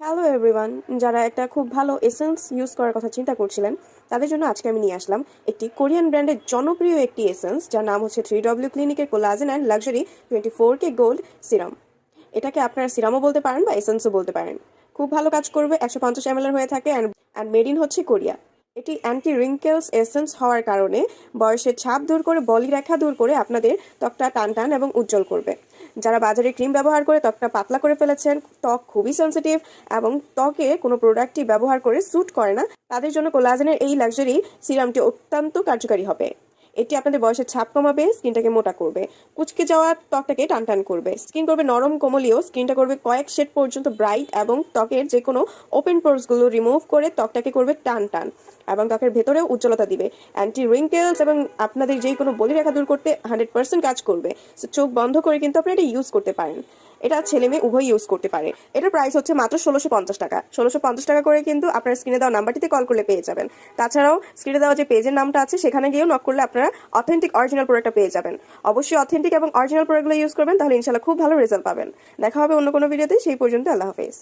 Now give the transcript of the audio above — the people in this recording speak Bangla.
হ্যালো এভরিওয়ান যারা একটা খুব ভালো এসেন্স ইউজ করার কথা চিন্তা করছিলেন, তাদের জন্য আজকে আমি নিয়ে আসলাম একটি কোরিয়ান ব্র্যান্ডের জনপ্রিয় একটি এসেন্স যার নাম হচ্ছে থ্রি ডব্লিউ ক্লিনিকের collagen and luxury twenty four K gold serum এটাকে আপনারা সিরামও বলতে পারেন বা এসেন্সও বলতে পারেন। খুব ভালো কাজ করবে, একশো পঞ্চাশ এমএলএর হয়ে থাকে অ্যান্ড অ্যান্ড মেড ইন হচ্ছে কোরিয়া। এটি অ্যান্টি রিঙ্কেলস এসেন্স হওয়ার কারণে বয়সের ছাপ দূর করে, বলি রেখা দূর করে আপনাদের ত্বকটা টান টান এবং উজ্জ্বল করবে। যারা বাজারে ক্রিম ব্যবহার করে ত্বকটা পাতলা করে ফেলেছেন, ত্বক খুবই সেন্সিটিভ এবং ত্বকে কোনো প্রোডাক্টটি ব্যবহার করে স্যুট করে না, তাদের জন্য কোলাজেনের এই লাক্সারি সিরামটি অত্যন্ত কার্যকারী হবে। এটি আপনাদের বয়সের ছাপ কমাবে, স্কিনটাকে মোটা করবে। কুচকে যাওয়া ত্বকটাকে টান টান করবে। স্কিন করবে নরম কোমলীয়, স্কিনটা করবে কয়েক শেড পর্যন্ত ব্রাইট এবং ত্বকের যে কোনো ওপেন পোর্সগুলো রিমুভ করে ত্বকটাকে করবে টান টান এবং ত্বকের ভেতরেও উজ্জ্বলতা দিবে। অ্যান্টি রিঙ্কেলস এবং আপনাদের যে কোনো বলি রেখা দূর করতে হান্ড্রেড পার্সেন্ট কাজ করবে। চোখ বন্ধ করে কিন্তু আপনি এটা ইউজ করতে পারেন। এটা ছেলে মেয়ে উভয় ইউজ করতে পারে। এটার প্রাইস হচ্ছে মাত্র ষোলোশো পঞ্চাশ টাকা। ষোলোশো পঞ্চাশ টাকা করে কিন্তু আপনার স্ক্রিনে দেওয়া নাম্বারটিতে কল করলে পেয়ে যাবেন। তাছাড়াও স্ক্রিনে দেওয়া যে পেজের নামটা আছে, সেখানে গিয়েও নক করলে আপনারা অথেন্টিক অরিজিনাল প্রোডাক্টটা পেয়ে যাবেন। অবশ্যই অথেন্টিক এবং অরিজিনাল প্রোডাক্টগুলো ইউজ করবেন, তাহলে ইনশাল্লাহ খুব ভালো রেজাল্ট পাবেন। দেখা হবে অন্য কোনো ভিডিওতে সেই পর্যন্ত আল্লাহ হাফেজ।